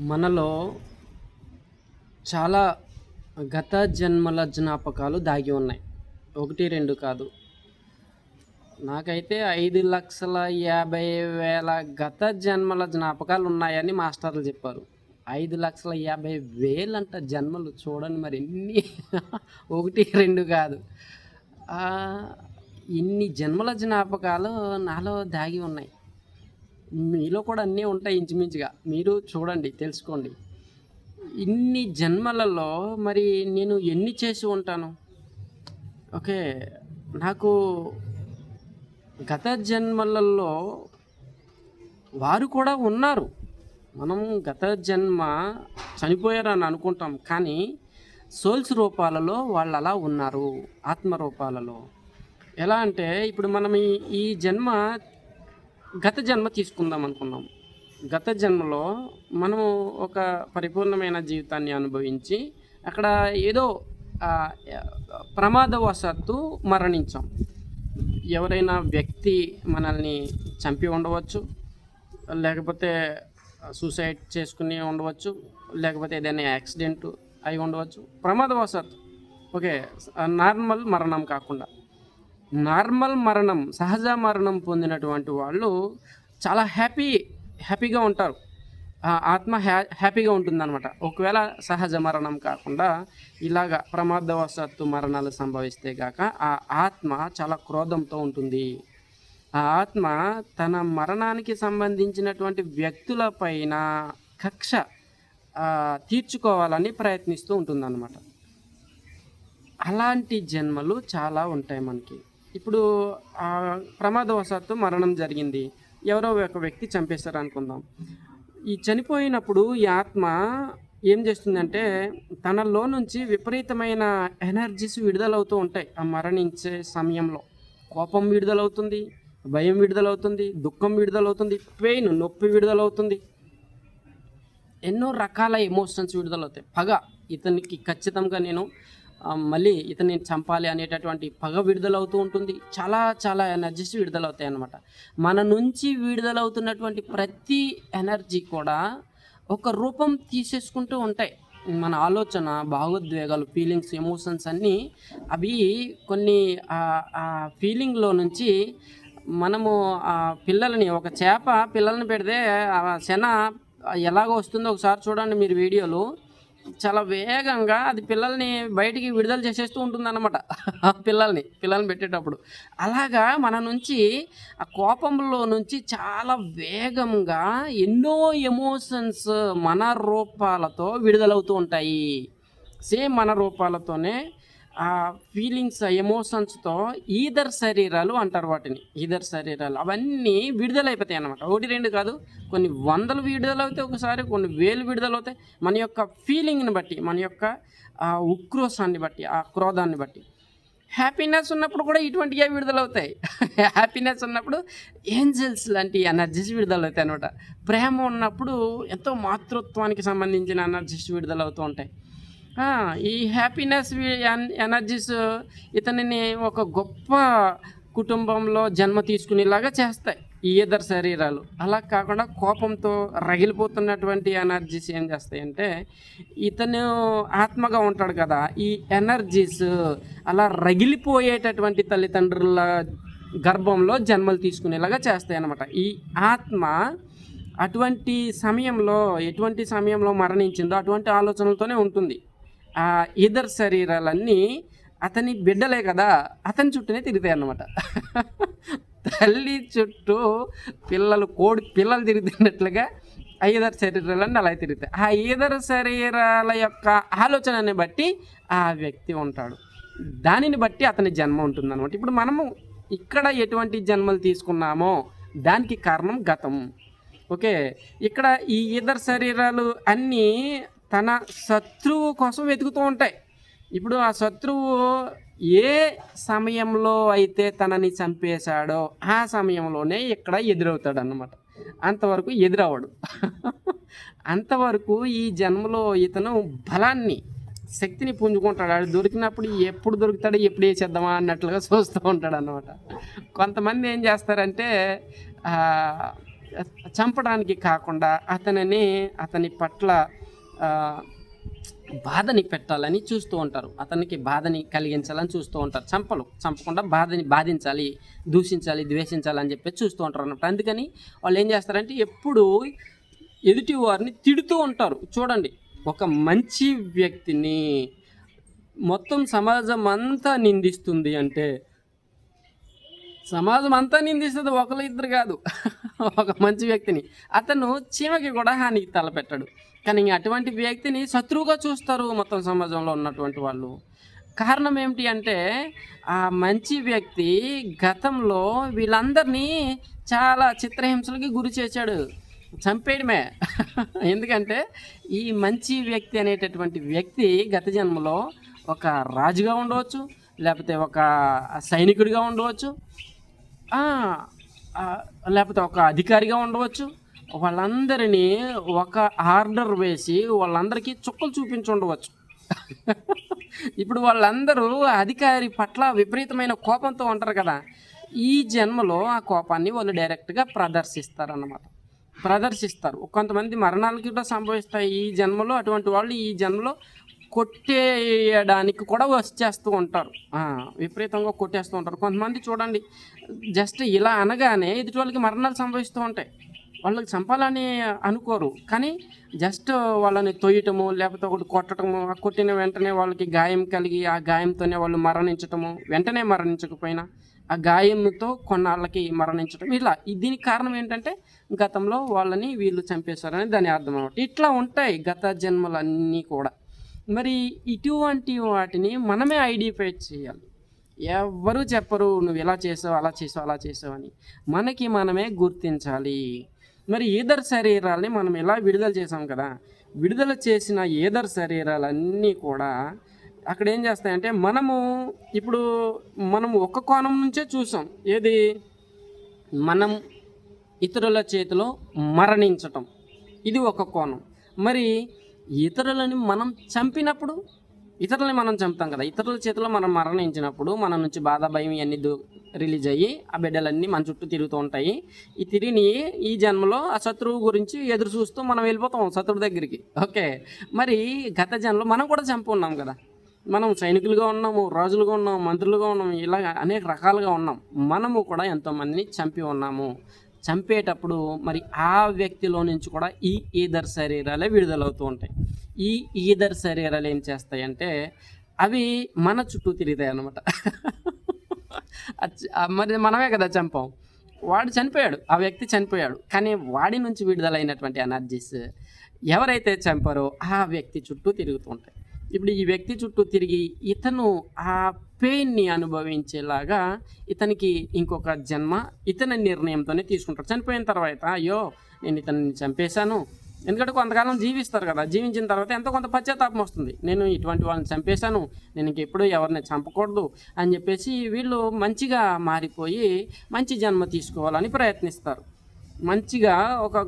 మనలో చాలా గత జన్మల జ్ఞాపకాలు దాగి ఉన్నాయి. ఒకటి రెండు కాదు. నాకైతే ఐదు లక్షల యాభై వేల గత జన్మల జ్ఞాపకాలు ఉన్నాయని మాస్టర్లు చెప్పారు. ఐదు లక్షల యాభై వేలంట జన్మలు చూడండి మరి ఎన్ని? ఒకటి రెండు కాదు. ఇన్ని జన్మల జ్ఞాపకాలు నాలో దాగి ఉన్నాయి. మీలో కూడా అన్నీ ఉంటాయి ఇంచుమించుగా. మీరు చూడండి తెలుసుకోండి. ఇన్ని జన్మలలో మరి నేను ఎన్ని చేసి ఉంటాను? ఓకే నాకు గత జన్మలలో వారు కూడా ఉన్నారు. మనం గత జన్మ చనిపోయారని అనుకుంటాం కానీ సోల్స్ రూపాలలో వాళ్ళు అలా ఉన్నారు ఆత్మ రూపాలలో. ఎలా అంటే ఇప్పుడు మనం ఈ ఈ జన్మ గత జన్మ తీసుకుందాం అనుకున్నాం. గత జన్మలో మనము ఒక పరిపూర్ణమైన జీవితాన్ని అనుభవించి అక్కడ ఏదో ప్రమాదవశాత్తు మరణించాం. ఎవరైనా వ్యక్తి మనల్ని చంపి ఉండవచ్చు లేకపోతే సూసైడ్ చేసుకుని ఉండవచ్చు లేకపోతే ఏదైనా యాక్సిడెంట్ అయి ఉండవచ్చు. ప్రమాదవశాత్తు. ఓకే నార్మల్ మరణం కాకుండా. నార్మల్ మరణం సహజ మరణం పొందినటువంటి వాళ్ళు చాలా హ్యాపీ హ్యాపీగా ఉంటారు. ఆత్మ హ్యా హ్యాపీగా ఉంటుందన్నమాట. ఒకవేళ సహజ మరణం కాకుండా ఇలాగ ప్రమాదవశాత్తు మరణాలు సంభవిస్తే గాక ఆ ఆత్మ చాలా క్రోధంతో ఉంటుంది. ఆ ఆత్మ తన మరణానికి సంబంధించినటువంటి వ్యక్తుల పైన కక్ష తీర్చుకోవాలని ప్రయత్నిస్తూ ఉంటుందన్నమాట. అలాంటి జన్మలు చాలా ఉంటాయి మనకి. ఇప్పుడు ప్రమాదవశాత్తు మరణం జరిగింది. ఎవరో ఒక వ్యక్తి చంపేశారు అనుకుందాం ఈ చనిపోయినప్పుడు ఈ ఆత్మ ఏం చేస్తుందంటే తనలో నుంచి విపరీతమైన ఎనర్జీస్ విడుదలవుతూ ఉంటాయి. ఆ మరణించే సమయంలో కోపం విడుదలవుతుంది భయం విడుదలవుతుంది దుఃఖం విడుదలవుతుంది పెయిన్ నొప్పి విడుదలవుతుంది. ఎన్నో రకాల ఎమోషన్స్ విడుదలవుతాయి. పగ ఇతనికి ఖచ్చితంగా నేను మళ్ళీ ఇతన్ని చంపాలి అనేటటువంటి పగ విడుదలవుతూ ఉంటుంది. చాలా చాలా ఎనర్జీస్ విడుదలవుతాయి అన్నమాట. మన నుంచి విడుదలవుతున్నటువంటి ప్రతి ఎనర్జీ కూడా ఒక రూపం తీసేసుకుంటూ ఉంటాయి. మన ఆలోచన భావోద్వేగాలు ఫీలింగ్స్ ఎమోషన్స్ అన్నీ అవి కొన్ని ఆ- ఫీలింగ్లో నుంచి మనము ఆ పిల్లల్ని ఒక చేప పిల్లల్ని పెడితే ఆ శన ఎలాగ వస్తుందో ఒకసారి చూడండి మీరు వీడియోలు. చాలా వేగంగా అది పిల్లల్ని బయటికి విడుదల చేసేస్తూ ఉంటుందన్నమాట. ఆ పిల్లల్ని పిల్లల్ని పెట్టేటప్పుడు. అలాగా మన నుంచి ఆ కోపంలో నుంచి చాలా వేగంగా ఎన్నో ఎమోషన్స్ మన రూపాలతో విడుదలవుతూ ఉంటాయి. సేమ్ మన రూపాలతోనే ఫీలింగ్స్ ఎమోషన్స్తో ఈదర్ శరీరాలు అంటారు వాటిని. ఈదర్ శరీరాలు. అవన్నీ విడుదలైపోతాయి అన్నమాట. ఒకటి రెండు కాదు. కొన్ని వందలు విడుదలవుతాయి ఒకసారి కొన్ని వేలు విడుదలవుతాయి. మన యొక్క ఫీలింగ్ని బట్టి మన యొక్క ఆ ఉక్రోషాన్ని బట్టి ఆ క్రోధాన్ని బట్టి. హ్యాపీనెస్ ఉన్నప్పుడు కూడా ఇటువంటివే విడుదలవుతాయి. హ్యాపీనెస్ ఉన్నప్పుడు ఏంజల్స్ లాంటి ఎనర్జీస్ విడుదలవుతాయి అనమాట ప్రేమ ఉన్నప్పుడు ఎంతో మాతృత్వానికి సంబంధించిన ఎనర్జీస్ విడుదలవుతూ ఉంటాయి. ఈ హ్యాపీనెస్ ఎనర్జీస్ ఇతనిని ఒక గొప్ప కుటుంబంలో జన్మ తీసుకునేలాగా చేస్తాయి. ఈ ఇద్దరు శరీరాలు. అలా కాకుండా కోపంతో రగిలిపోతున్నటువంటి ఎనర్జీస్ ఏం చేస్తాయంటే ఇతను ఆత్మగా ఉంటాడు కదా ఈ ఎనర్జీస్ అలా రగిలిపోయేటటువంటి తల్లిదండ్రుల గర్భంలో జన్మలు తీసుకునేలాగా చేస్తాయి అన్నమాట ఈ ఆత్మ అటువంటి సమయంలో ఎటువంటి సమయంలో మరణించిందో అటువంటి ఆలోచనలతోనే ఉంటుంది. ఇద్దరు శరీరాలన్నీ అతని బిడ్డలే కదా అతని చుట్టూనే తిరుగుతాయి అన్నమాట. తల్లి చుట్టూ పిల్లలు కోడి పిల్లలు తిరుగుతున్నట్లుగా ఆ ఇద్దరు శరీరాలన్నీ అలా తిరుగుతాయి. ఆ ఇదర్ శరీరాల యొక్క ఆలోచనని బట్టి ఆ వ్యక్తి ఉంటాడు. దానిని బట్టి అతని జన్మ ఉంటుందన్నమాట. ఇప్పుడు మనము ఇక్కడ ఎటువంటి జన్మలు తీసుకున్నామో దానికి కారణం గతం. ఓకే? ఇక్కడ ఈ ఇద్దరు శరీరాలు అన్నీ తన శత్రువు కోసం వెతుకుతూ ఉంటాయి. ఇప్పుడు ఆ శత్రువు ఏ సమయంలో అయితే తనని చంపేశాడో ఆ సమయంలోనే ఇక్కడ ఎదురవుతాడు అన్నమాట అంతవరకు ఎదురవడు అంతవరకు ఈ జన్మలో ఇతను బలాన్ని శక్తిని పుంజుకుంటాడు. ఆడు దొరికినప్పుడు ఎప్పుడు దొరుకుతాడు ఎప్పుడు వేసేద్దామా అన్నట్లుగా చూస్తూ ఉంటాడు అనమాట కొంతమంది ఏం చేస్తారంటే చంపడానికి కాకుండా అతనిని అతని పట్ల బాధని పెట్టాలని చూస్తూ ఉంటారు. అతనికి బాధని కలిగించాలని చూస్తూ ఉంటారు. చంపలు చంపకుండా బాధని బాధించాలి దూషించాలి ద్వేషించాలి అని చెప్పి చూస్తూ ఉంటారు అన్నమాట. అందుకని వాళ్ళు ఏం చేస్తారంటే ఎప్పుడు ఎదుటి వారిని తిడుతూ ఉంటారు. చూడండి ఒక మంచి వ్యక్తిని మొత్తం సమాజం అంతా నిందిస్తుంది అంటే సమాజం అంతా నిందిస్తుంది ఒకరు ఇద్దరు కాదు. ఒక మంచి వ్యక్తిని. అతను చీమకి కూడా హానికి తలపెట్టాడు. కానీ అటువంటి వ్యక్తిని శత్రువుగా చూస్తారు మొత్తం సమాజంలో ఉన్నటువంటి వాళ్ళు. కారణం ఏమిటి అంటే ఆ మంచి వ్యక్తి గతంలో వీళ్ళందరినీ చాలా చిత్రహింసలకి గురి చేశాడు. చంపేయడమే. ఎందుకంటే ఈ మంచి వ్యక్తి అనేటటువంటి వ్యక్తి గత జన్మలో ఒక రాజుగా ఉండవచ్చు లేకపోతే ఒక సైనికుడిగా ఉండవచ్చు లేకపోతే ఒక అధికారిగా ఉండవచ్చు వాళ్ళందరినీ ఒక ఆర్డర్ వేసి వాళ్ళందరికీ చుక్కలు చూపించి ఉండవచ్చు ఇప్పుడు వాళ్ళందరూ అధికారి పట్ల విపరీతమైన కోపంతో ఉంటారు కదా. ఈ జన్మలో ఆ కోపాన్ని వాళ్ళు డైరెక్ట్గా ప్రదర్శిస్తారన్నమాట. ప్రదర్శిస్తారు. కొంతమంది మరణాలకి కూడా సంభవిస్తాయి. ఈ జన్మలో అటువంటి వాళ్ళు ఈ జన్మలో కొట్టేయడానికి కూడా వచ్చేస్తూ ఉంటారు. విపరీతంగా కొట్టేస్తూ ఉంటారు. కొంతమంది చూడండి జస్ట్ ఇలా అనగానే ఎదుటి వాళ్ళకి మరణాలు సంభవిస్తూ ఉంటాయి. వాళ్ళకి చంపాలని అనుకోరు. కానీ జస్ట్ వాళ్ళని తొయ్యటము లేకపోతే ఒకటి కొట్టడము ఆ కొట్టిన వెంటనే వాళ్ళకి గాయం కలిగి ఆ గాయంతోనే వాళ్ళు మరణించటము వెంటనే మరణించకపోయినా ఆ గాయంతో కొన్నాళ్ళకి మరణించడం ఇలా. దీనికి కారణం ఏంటంటే గతంలో వాళ్ళని వీళ్ళు చంపేశారని దాని అర్థం అనమాట. ఇట్లా ఉంటాయి గత జన్మలన్నీ కూడా. మరి ఇటువంటి వాటిని మనమే ఐడెంటిఫై చేయాలి. ఎవ్వరూ చెప్పరు నువ్వు ఇలా చేసావు అలా చేసావు అలా చేసావు అని. మనకి మనమే గుర్తించాలి. మరి ఈదర్ శరీరాల్ని మనం ఎలా విడుదల చేసాం కదా? విడుదల చేసిన ఈదర్ శరీరాలన్నీ కూడా అక్కడ ఏం చేస్తాయంటే మనము ఇప్పుడు మనం ఒక కోణం నుంచే చూసాం. ఏది? మనం ఇతరుల చేతిలో మరణించటం. ఇది ఒక కోణం. మరి ఇతరులని మనం చంపినప్పుడు ఇతరులని మనం చంపుతాం కదా. ఇతరుల చేతిలో మనం మరణించినప్పుడు మన నుంచి బాధ భయం ఇవన్నీ దూ రిలీజ్ అయ్యి ఆ బిడ్డలన్నీ మన చుట్టూ తిరుగుతూ ఉంటాయి. ఈ తిరిగి ఈ జన్మలో ఆ శత్రువు గురించి ఎదురు చూస్తూ మనం వెళ్ళిపోతాం శత్రువు దగ్గరికి. ఓకే? మరి గత జన్మలో మనం కూడా చంపు ఉన్నాం కదా. మనం సైనికులుగా ఉన్నాము రాజులుగా ఉన్నాము మంత్రులుగా ఉన్నాము ఇలా అనేక రకాలుగా ఉన్నాం. మనము కూడా ఎంతోమందిని చంపి ఉన్నాము. చంపేటప్పుడు మరి ఆ వ్యక్తిలో నుంచి కూడా ఈ ఈదర్ శరీరాలే విడుదలవుతూ ఉంటాయి. ఈ ఈదర్ శరీరాలు ఏం చేస్తాయంటే అవి మన చుట్టూ తిరుగుతాయి అనమాట మరి మనమే కదా చంపాం. వాడు చనిపోయాడు ఆ వ్యక్తి చనిపోయాడు కానీ వాడి నుంచి విడుదలైనటువంటి ఎనర్జీస్ ఎవరైతే చంపారో ఆ వ్యక్తి చుట్టూ తిరుగుతూ ఉంటాయి. ఇప్పుడు ఈ వ్యక్తి చుట్టూ తిరిగి ఇతను ఆ పెయిన్ని అనుభవించేలాగా ఇతనికి ఇంకొక జన్మ ఇతని నిర్ణయంతోనే తీసుకుంటాడు. చనిపోయిన తర్వాత అయ్యో నేను ఇతన్ని చంపేశాను ఎందుకంటే కొంతకాలం జీవిస్తారు కదా. జీవించిన తర్వాత ఎంతో కొంత పశ్చాత్తాపం వస్తుంది. నేను ఇటువంటి వాళ్ళని చంపేశాను. నేను ఇంకెప్పుడు ఎవరిని చంపకూడదు అని చెప్పేసి వీళ్ళు మంచిగా మారిపోయి మంచి జన్మ తీసుకోవాలని ప్రయత్నిస్తారు. మంచిగా ఒక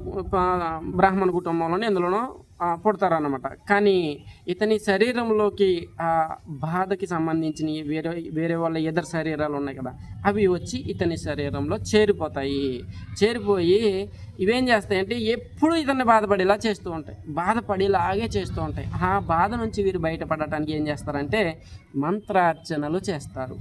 బ్రాహ్మణ కుటుంబంలోనే ఎందులోనో పుడతారు అనమాట కానీ ఇతని శరీరంలోకి ఆ బాధకి సంబంధించిన వేరే వేరే వాళ్ళ ఇతర శరీరాలు ఉన్నాయి కదా అవి వచ్చి ఇతని శరీరంలో చేరిపోతాయి. చేరిపోయి ఇవేం చేస్తాయంటే ఎప్పుడు ఇతన్ని బాధపడేలా చేస్తూ ఉంటాయి. బాధపడేలాగే చేస్తూ ఉంటాయి. ఆ బాధ నుంచి వీరు బయటపడటానికి ఏం చేస్తారంటే మంత్రార్చనలు చేస్తారు.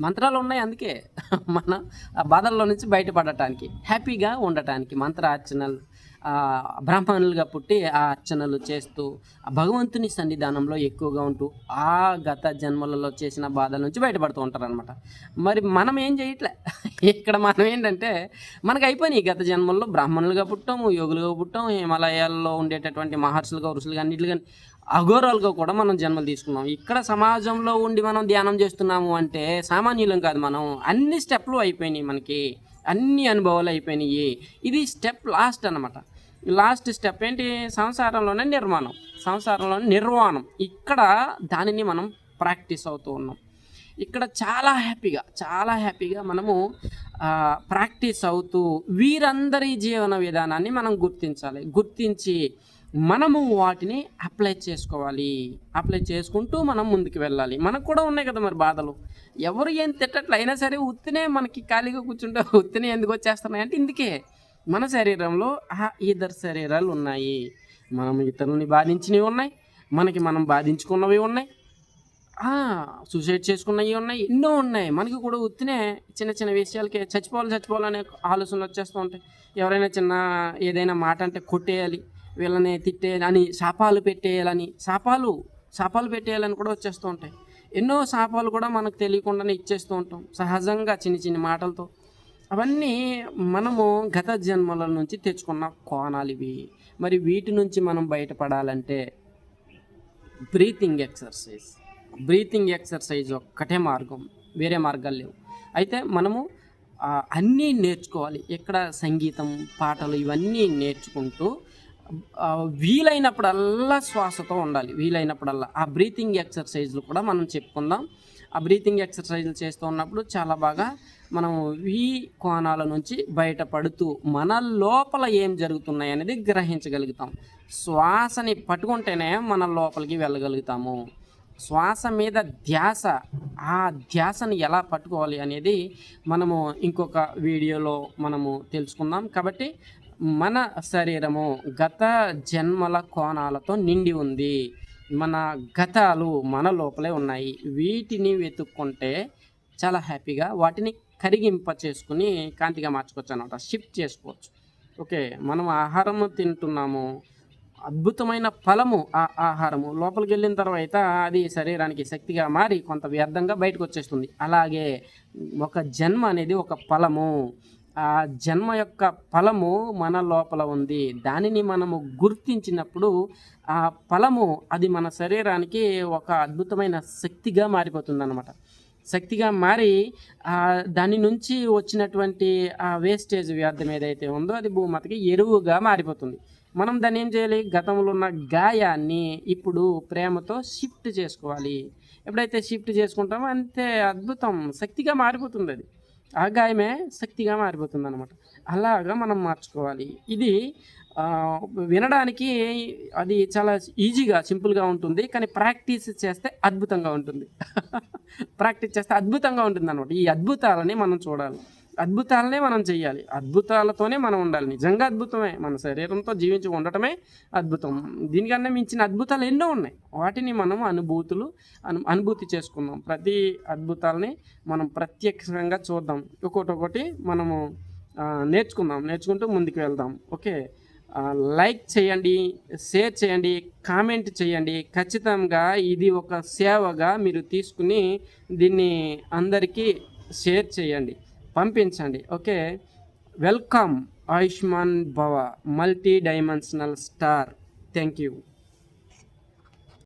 మంత్రాలు ఉన్నాయి అందుకే. మన ఆ బాధల్లో నుంచి బయటపడటానికి హ్యాపీగా ఉండటానికి మంత్రార్చనలు బ్రాహ్మణులుగా పుట్టి ఆ అర్చనలు చేస్తూ ఆ భగవంతుని సన్నిధానంలో ఎక్కువగా ఉంటూ ఆ గత జన్మలలో చేసిన బాధల నుంచి బయటపడుతూ ఉంటారనమాట మరి మనం ఏం చేయట్లే? ఇక్కడ మనం ఏంటంటే మనకు అయిపోయినాయి గత జన్మల్లో బ్రాహ్మణులుగా పుట్టాము యోగులుగా పుట్టాము హిమాలయాల్లో ఉండేటటువంటి మహర్షులుగా ఋషులుగా అన్నిటిగా అఘోరాలుగా కూడా మనం జన్మలు తీసుకున్నాం. ఇక్కడ సమాజంలో ఉండి మనం ధ్యానం చేస్తున్నాము అంటే సామాన్యులం కాదు మనం. అన్ని స్టెప్లు అయిపోయినాయి మనకి. అన్ని అనుభవాలు అయిపోయినాయి. ఇది స్టెప్ లాస్ట్ అన్నమాట. లాస్ట్ స్టెప్ ఏంటి? సంసారంలోనే నిర్మాణం. సంసారంలోనే నిర్వాణం. ఇక్కడ దానిని మనం ప్రాక్టీస్ అవుతూ ఉన్నాం. ఇక్కడ చాలా హ్యాపీగా చాలా హ్యాపీగా మనము ప్రాక్టీస్ అవుతూ వీరందరి జీవన విధానాన్ని మనం గుర్తించాలి. గుర్తించి మనము వాటిని అప్లై చేసుకోవాలి. అప్లై చేసుకుంటూ మనం ముందుకు వెళ్ళాలి. మనకు కూడా ఉన్నాయి కదా మరి బాధలు. ఎవరు ఏం తిట్టట్లు. అయినా సరే ఉత్తినే మనకి ఖాళీగా కూర్చుంటే ఉత్తినే ఎందుకు వచ్చేస్తున్నాయి అంటే ఇందుకే. మన శరీరంలో ఆ ఇద్దరు శరీరాలు ఉన్నాయి. మనం ఇతరులని బాధించినవి ఉన్నాయి. మనకి మనం బాధించుకున్నవి ఉన్నాయి. ఆ, సూసైడ్ చేసుకున్నవి ఉన్నాయి. ఎన్నో ఉన్నాయి. మనకి కూడా ఉత్తినే చిన్న చిన్న విషయాలకి చచ్చిపోవాలి చచ్చిపోవాలనే ఆలోచనలు వచ్చేస్తూ ఉంటాయి. ఎవరైనా చిన్న ఏదైనా మాట అంటే కొట్టేయాలి వీళ్ళని తిట్టేయాలి అని శాపాలు పెట్టేయాలని శాపాలు శాపాలు పెట్టేయాలని కూడా వచ్చేస్తూ ఉంటాయి. ఎన్నో శాపాలు కూడా మనకు తెలియకుండానే ఇచ్చేస్తూ ఉంటాం. సహజంగా చిన్న చిన్న మాటలతో అవన్నీ మనము గత జన్మల నుంచి తెచ్చుకున్న కోణాలు ఇవి. మరి వీటి నుంచి మనం బయటపడాలంటే బ్రీతింగ్ ఎక్సర్సైజ్. బ్రీతింగ్ ఎక్సర్సైజ్ ఒక్కటే మార్గం వేరే మార్గాలు లేవు. అయితే మనము అన్నీ నేర్చుకోవాలి. ఇక్కడ సంగీతం పాటలు ఇవన్నీ నేర్చుకుంటూ వీలైనప్పుడల్లా శ్వాసతో ఉండాలి. వీలైనప్పుడల్లా. ఆ బ్రీతింగ్ ఎక్సర్సైజ్లు కూడా మనం చెప్పుకుందాం. ఆ బ్రీతింగ్ ఎక్సర్సైజ్లు చేస్తూ ఉన్నప్పుడు చాలా బాగా మనం ఈ కోణాల నుంచి బయటపడుతూ మన లోపల ఏం జరుగుతున్నాయి అనేది గ్రహించగలుగుతాం. శ్వాసని పట్టుకుంటేనే మన లోపలికి వెళ్ళగలుగుతాము. శ్వాస మీద ధ్యాస ఆ ధ్యాసని ఎలా పట్టుకోవాలి అనేది మనము ఇంకొక వీడియోలో మనము తెలుసుకుందాం. కాబట్టి మన శరీరము గత జన్మల కోణాలతో నిండి ఉంది. మన గతాలు మన లోపలే ఉన్నాయి. వీటిని వెతుక్కుంటే చాలా హ్యాపీగా వాటిని కరిగింప చేసుకుని కాంతిగా మార్చుకోవచ్చు అనమాట షిఫ్ట్ చేసుకోవచ్చు. ఓకే మనం ఆహారము తింటున్నాము. అద్భుతమైన ఫలము ఆ ఆహారము. లోపలికి వెళ్ళిన తర్వాత అది శరీరానికి శక్తిగా మారి కొంత వ్యర్థంగా బయటకు వచ్చేస్తుంది. అలాగే ఒక జన్మ అనేది ఒక ఫలము. ఆ జన్మ యొక్క ఫలము మన లోపల ఉంది. దానిని మనము గుర్తించినప్పుడు ఆ ఫలము అది మన శరీరానికి ఒక అద్భుతమైన శక్తిగా మారిపోతుంది అనమాట శక్తిగా మారి దాని నుంచి వచ్చినటువంటి ఆ వేస్టేజ్ వ్యర్థం ఏదైతే ఉందో అది భూమతికి ఎరువుగా మారిపోతుంది. మనం దాన్ని ఏం చేయాలి? గతంలో ఉన్న గాయాన్ని ఇప్పుడు ప్రేమతో షిఫ్ట్ చేసుకోవాలి. ఎప్పుడైతే షిఫ్ట్ చేసుకుంటామో అంతే అద్భుతం. శక్తిగా మారిపోతుంది అది. ఆ గాయమే శక్తిగా మారిపోతుంది అనమాట అలాగా మనం మార్చుకోవాలి. ఇది వినడానికి అది చాలా ఈజీగా సింపుల్గా ఉంటుంది. కానీ ప్రాక్టీస్ చేస్తే అద్భుతంగా ఉంటుంది. ప్రాక్టీస్ చేస్తే అద్భుతంగా ఉంటుంది అనమాట ఈ అద్భుతాలని మనం చూడాలి. అద్భుతాలనే మనం చేయాలి అద్భుతాలతోనే మనం ఉండాలి. నిజంగా అద్భుతమే. మన శరీరంతో జీవించి ఉండటమే అద్భుతం. దీనికన్నా మించిన అద్భుతాలు ఎన్నో ఉన్నాయి. వాటిని మనం అనుభూతులు అను అనుభూతి చేసుకుందాం. ప్రతి అద్భుతాలని మనం ప్రత్యక్షంగా చూద్దాం. ఒకటి ఒకటి మనము నేర్చుకుందాం. నేర్చుకుంటూ ముందుకు వెళ్దాం. ఓకే? లైక్ చేయండి షేర్ చేయండి కామెంట్ చేయండి. ఖచ్చితంగా ఇది ఒక సేవగా మీరు తీసుకుని దీన్ని అందరికీ షేర్ చేయండి పంపించండి. Okay? Welcome Ayushman Bhava multi dimensional star. Thank you.